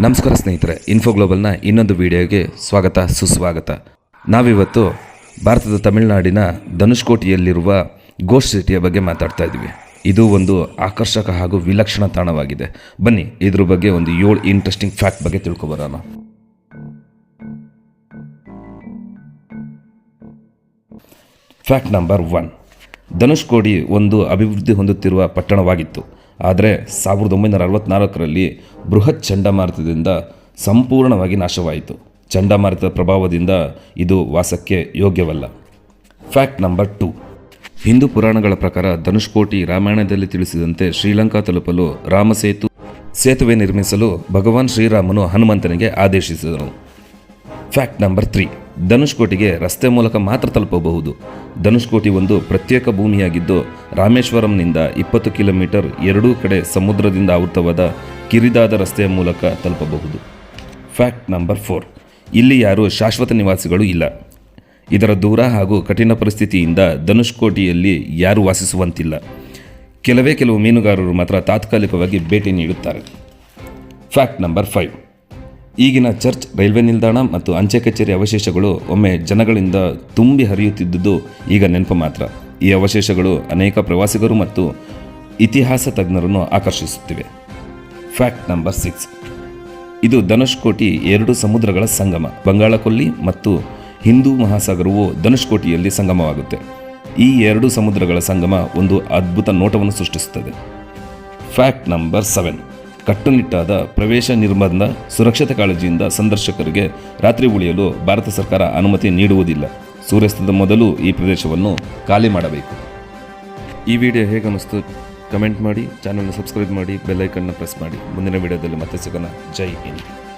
ನಮಸ್ಕಾರ ಸ್ನೇಹಿತರೆ ಇನ್ಫೋ ಗ್ಲೋಬಲ್ನ ಇನ್ನೊಂದು ವಿಡಿಯೋಗೆ ಸ್ವಾಗತ, ಸುಸ್ವಾಗತ. ನಾವಿವತ್ತು ಭಾರತದ ತಮಿಳುನಾಡಿನ ಧನುಷ್ಕೋಟಿಯಲ್ಲಿರುವ ಗೋಸ್ಟ್ ಸಿಟಿಯ ಬಗ್ಗೆ ಮಾತಾಡ್ತಾ ಇದ್ದೀವಿ. ಇದು ಒಂದು ಆಕರ್ಷಕ ಹಾಗೂ ವಿಲಕ್ಷಣ ತಾಣವಾಗಿದೆ. ಬನ್ನಿ, ಇದ್ರ ಬಗ್ಗೆ ಒಂದು ಏಳು ಇಂಟ್ರೆಸ್ಟಿಂಗ್ ಫ್ಯಾಕ್ಟ್ ಬಗ್ಗೆ ತಿಳ್ಕೊಬರೋಣ. ಫ್ಯಾಕ್ಟ್ ನಂಬರ್ ಒನ್ ಧನುಷ್ಕೋಡಿ ಒಂದು ಅಭಿವೃದ್ಧಿ ಹೊಂದುತ್ತಿರುವ ಪಟ್ಟಣವಾಗಿತ್ತು. ಆದರೆ ಸಾವಿರದ ಒಂಬೈನೂರ ಅರವತ್ತ್ನಾಲ್ಕರಲ್ಲಿ ಬೃಹತ್ ಚಂಡಮಾರುತದಿಂದ ಸಂಪೂರ್ಣವಾಗಿ ನಾಶವಾಯಿತು. ಚಂಡಮಾರುತದ ಪ್ರಭಾವದಿಂದ ಇದು ವಾಸಕ್ಕೆ ಯೋಗ್ಯವಲ್ಲ. Fact number two. ಹಿಂದೂ ಪುರಾಣಗಳ ಪ್ರಕಾರ ಧನುಷ್ಕೋಟಿ ರಾಮಾಯಣದಲ್ಲಿ ತಿಳಿಸಿದಂತೆ ಶ್ರೀಲಂಕಾ ತಲುಪಲು ರಾಮಸೇತು ಸೇತುವೆ ನಿರ್ಮಿಸಲು ಭಗವಾನ್ ಶ್ರೀರಾಮನು ಹನುಮಂತನಿಗೆ ಆದೇಶಿಸಿದನು. ಫ್ಯಾಕ್ಟ್ ನಂಬರ್ ತ್ರೀ ಧನುಷ್ಕೋಟಿಗೆ ರಸ್ತೆ ಮೂಲಕ ಮಾತ್ರ ತಲುಪಬಹುದು. ಧನುಷ್ಕೋಟಿ ಒಂದು ಪ್ರತ್ಯೇಕ ಭೂಮಿಯಾಗಿದ್ದು, ರಾಮೇಶ್ವರಂನಿಂದ ಇಪ್ಪತ್ತು ಕಿಲೋಮೀಟರ್ ಎರಡೂ ಕಡೆ ಸಮುದ್ರದಿಂದ ಆವೃತವಾದ ಕಿರಿದಾದ ರಸ್ತೆಯ ಮೂಲಕ ತಲುಪಬಹುದು. ಫ್ಯಾಕ್ಟ್ ನಂಬರ್ ಫೋರ್ ಇಲ್ಲಿ ಯಾರೂ ಶಾಶ್ವತ ನಿವಾಸಿಗಳು ಇಲ್ಲ. ಇದರ ದೂರ ಹಾಗೂ ಕಠಿಣ ಪರಿಸ್ಥಿತಿಯಿಂದ ಧನುಷ್ಕೋಟಿಯಲ್ಲಿ ಯಾರೂ ವಾಸಿಸುವಂತಿಲ್ಲ. ಕೆಲವೇ ಕೆಲವು ಮೀನುಗಾರರು ಮಾತ್ರ ತಾತ್ಕಾಲಿಕವಾಗಿ ಭೇಟಿ ನೀಡುತ್ತಾರೆ. ಫ್ಯಾಕ್ಟ್ ನಂಬರ್ ಫೈವ್ ಈಗಿನ ಚರ್ಚ್, ರೈಲ್ವೆ ನಿಲ್ದಾಣ ಮತ್ತು ಅಂಚೆ ಕಚೇರಿ ಅವಶೇಷಗಳು ಒಮ್ಮೆ ಜನಗಳಿಂದ ತುಂಬಿ ಹರಿಯುತ್ತಿದ್ದುದು ಈಗ ನೆನಪು ಮಾತ್ರ. ಈ ಅವಶೇಷಗಳು ಅನೇಕ ಪ್ರವಾಸಿಗರು ಮತ್ತು ಇತಿಹಾಸ ತಜ್ಞರನ್ನು ಆಕರ್ಷಿಸುತ್ತಿವೆ. Fact number six. ಇದು ಧನುಷ್ಕೋಟಿ ಎರಡು ಸಮುದ್ರಗಳ ಸಂಗಮ. ಬಂಗಾಳಕೊಲ್ಲಿ ಮತ್ತು ಹಿಂದೂ ಮಹಾಸಾಗರವು ಧನುಷ್ಕೋಟಿಯಲ್ಲಿ ಸಂಗಮವಾಗುತ್ತೆ. ಈ ಎರಡು ಸಮುದ್ರಗಳ ಸಂಗಮ ಒಂದು ಅದ್ಭುತ ನೋಟವನ್ನು ಸೃಷ್ಟಿಸುತ್ತದೆ. Fact number seven. ಕಟ್ಟುನಿಟ್ಟಾದ ಪ್ರವೇಶ ನಿರ್ಬಂಧ ಸುರಕ್ಷತೆ ಕಾಳಜಿಯಿಂದ ಸಂದರ್ಶಕರಿಗೆ ರಾತ್ರಿ ಉಳಿಯಲು ಭಾರತ ಸರ್ಕಾರ ಅನುಮತಿ ನೀಡುವುದಿಲ್ಲ. ಸೂರ್ಯಾಸ್ತದ ಮೊದಲು ಈ ಪ್ರದೇಶವನ್ನು ಖಾಲಿ ಮಾಡಬೇಕು. ಈ ವಿಡಿಯೋ ಹೇಗೆ ಅನ್ನಿಸ್ತು ಕಮೆಂಟ್ ಮಾಡಿ, ಚಾನಲ್ನ ಸಬ್ಸ್ಕ್ರೈಬ್ ಮಾಡಿ ಬೆಲ್ಲೈಕನ್ನ ಪ್ರೆಸ್ ಮಾಡಿ. ಮುಂದಿನ ವಿಡಿಯೋದಲ್ಲಿ ಮತ್ತೆ ಸಿಗೋಣ. ಜೈ ಹಿಂದ್.